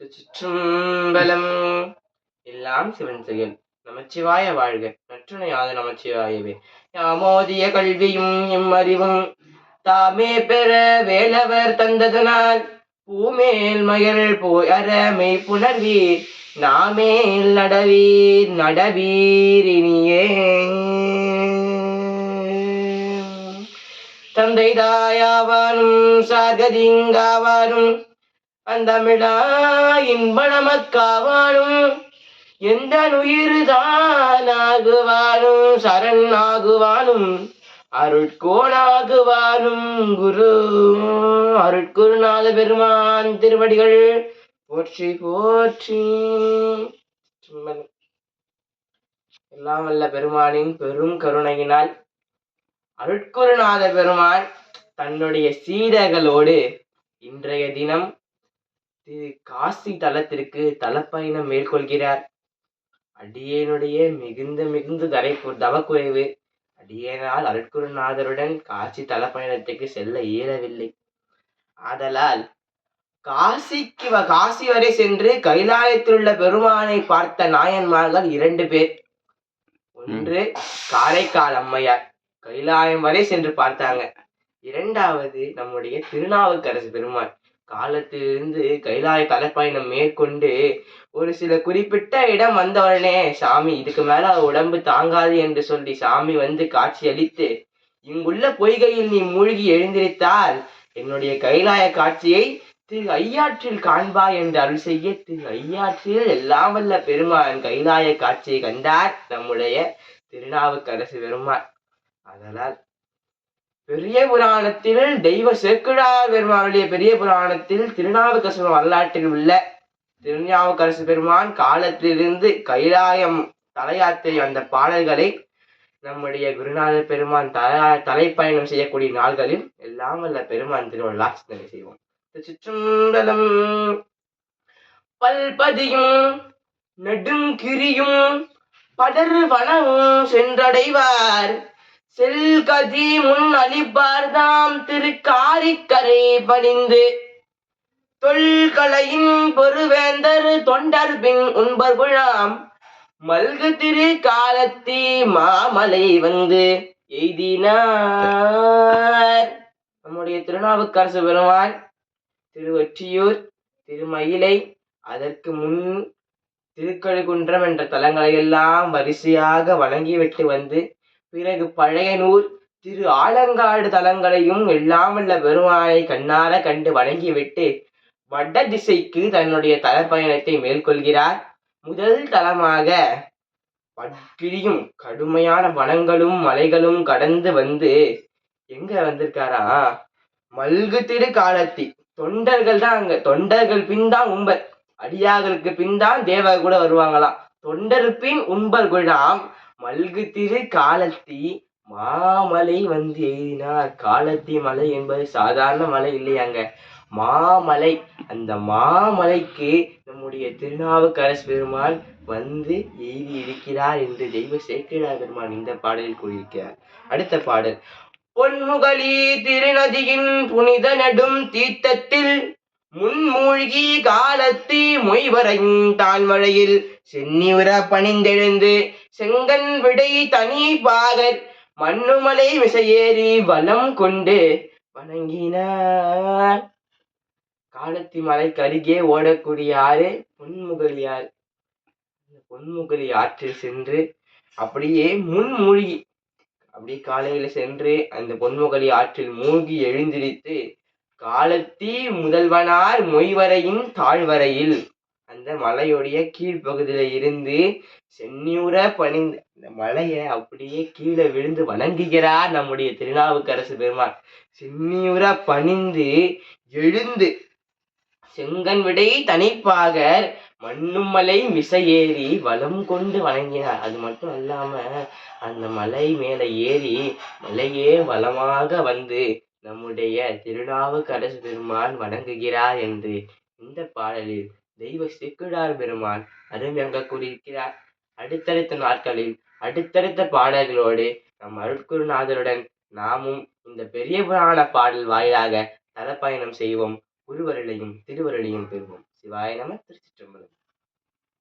திருச்சிற்றம்பலம். எல்லாம் சிவன் செயல். நமச்சிவாய வாழ்க. நற்றுணையாத நமச்சிவாயவே. யாமோதிய கல்வியும் எம்மறிவும் தாமே பெற வேலவர் தந்ததனால் பூமேல் மயல் போய் அறமை புணர்வீர் நாமேல் நடவீர் நடவீரினியே தந்தை தாயாவானும் சார்கதிங்காவானும் அந்தமிடா இன்பனமக்காவானும் எந்த உயிர்தானாகுவானும் சரண் ஆகுவானும் அருட்கோணாகுவானும் குரு. அருட்குருநாத பெருமான் திருவடிகள் போற்றி போற்றி. எல்லாம் வல்ல பெருமானின் பெரும் கருணையினால் அருட்குருநாத பெருமான் தன்னுடைய சீடர்களோடு இன்றைய தினம் திரு காசி தலத்திற்கு தலப்பயணம் மேற்கொள்கிறார். அடியேனுடைய மிகுந்த மிகுந்த தரை தவக்குறைவு. அடியேனால் அருட்குருநாதருடன் காசி தலப்பயணத்துக்கு செல்ல இயலவில்லை. ஆதலால் காசிக்கு காசி வரை சென்று கைலாயத்தில் உள்ள பெருமானை பார்த்த நாயன்மார்கள் இரண்டு பேர். ஒன்று காரைக்கால் அம்மையார். கைலாயம் வரை சென்று பார்த்தாங்க. இரண்டாவது நம்முடைய திருநாவுக்கரசு பெருமான். காலத்திலிருந்து கைலாய தலப்பயணம் மேற்கொண்டு ஒரு சில குறிப்பிட்ட இடம் வந்தவுடனே சாமி இதுக்கு மேல உடம்பு தாங்காது என்று சொல்லி சாமி வந்து காட்சி அளித்து இங்குள்ள பொய்கையில் நீ மூழ்கி எழுந்திருத்தால் என்னுடைய கைலாய காட்சியை திரு ஐயாற்றில் காண்பா என்று அருள் செய்ய திரு ஐயாற்றில் எல்லாம் வல்ல பெருமான் கைலாய காட்சியை கண்டார் நம்முடைய திருநாவுக்கரசு பெருமான். அதனால் பெரிய புராணத்தில் தெய்வ சேக்கிழார் பெருமானுடைய பெரிய புராணத்தில் திருநாவுக்கரசு வரலாற்றில் உள்ள திருநாவுக்கரசு பெருமான் காலத்திலிருந்து கைலாயம் தலையாத்திரை வந்த பாடல்களை நம்முடைய குருநாதர் பெருமான் தல தலைப்பயணம் செய்யக்கூடிய நாள்களில் எல்லாம் வல்ல பெருமான் திருவிழா சிந்தனை செய்வோம். சிற்றம்பலம் பல்பதியும் நெடுங்கிரியும் படர் வனமும் சென்றடைவார். செல்கதி முன் அழிப்பார்தாம் திரு காரிக்கரை பணிந்து. தொல்கலையின் பொறுவேந்தர் தொண்டர் பின் உண்பர் குழாம் மல்கு திரு காலத்தி மாமலை வந்து எய்தினார். நம்முடைய திருநாவுக்கரசு பெருமான் திருவொற்றியூர் திருமயிலை அதற்கு முன் திருக்கழுகுன்றம் என்ற தலங்களை எல்லாம் வரிசையாக வணங்கிவிட்டு வந்து பிறகு பழையனூர் திரு ஆலங்காடு தலங்களையும் எல்லாம் பெருமானை கண்ணார கண்டு வணங்கிவிட்டு வட திசைக்கு தன்னுடைய தலப்பயணத்தை மேற்கொள்கிறார். முதல் தலமாக பட்கிரியும் கடுமையான வனங்களும் மலைகளும் கடந்து வந்து எங்க வந்திருக்காரா? மல்கு திரு காலத்தி தொண்டர்கள் தான் அங்க. தொண்டர்கள் பின் தான் உம்பர். அடியார்களுக்கு பின் தான் தேவர் கூட வருவாங்களாம். தொண்டர் பின் உம்பர் குழாம். மல்கு திரு காலத்தி மாமலை வந்து எழுதினார் காலத்தி மலை என்பது சாதாரண மலை இல்லையாங்க. மாமலை அந்த மாமலைக்கு நம்முடைய திருநாவுக்கரசு பெருமான் வந்து எழுதி இருக்கிறார் என்று தெய்வ சேக்கிழார் பெருமான் இந்த பாடலில் கூறியிருக்கிறார். அடுத்த பாடல். பொன்முகலி திருநதியின் புனித நடும் தீர்த்தத்தில் முன்மூழ்கி காலத்தி மொய்வரையும் தாழ்மழையில் சென்னியுற பணிந்தெழுந்து செங்கன் விடை தனி பாகர் மண்ணுமலை விசையேறி வலம் கொண்டு வணங்கினார். காலத்தி மலைக்கு அருகே ஓடக்கூடிய ஆறு பொன்முகலியார் அந்த பொன்முகலி ஆற்றில் சென்று அப்படியே முன்மூழ்கி அப்படியே காலையில சென்று அந்த பொன்முகலி ஆற்றில் மூழ்கி எழுந்திரித்து காலத்தி முதல்வனார் மொய்வரையின் தாழ்வரையில் அந்த மலையுடைய கீழ்ப்பகுதியில் இருந்து சென்னியுற பணிந்து அந்த மலையை அப்படியே கீழே விழுந்து வணங்குகிறார் நம்முடைய திருநாவுக்கரசு பெருமாள் சென்னியுற பணிந்து எழுந்து செங்கன் விடை தனிப்பாகர் மண்ணும் மலை விசையேறி வளம் கொண்டு வணங்கினார். அது மட்டும் அல்லாம அந்த மலை மேல ஏறி மலையே வளமாக வந்து நம்முடைய திருநாவுக்கரசு பெருமான் வணங்குகிறார் என்று இந்த பாடலில் தெய்வ சிக்குடார் பெருமான் அருமையாக கூறியிருக்கிறார் அடுத்தடுத்த நாட்களில் அடுத்தடுத்த பாடல்களோடு நம் அருட்குருநாதருடன் நாமும் இந்த பெரிய புராண பாடல் வாயிலாக தலப்பயணம் செய்வோம். குருவருளையும் திருவருளையும் பெறுவோம். சிவாய நம திருச்சி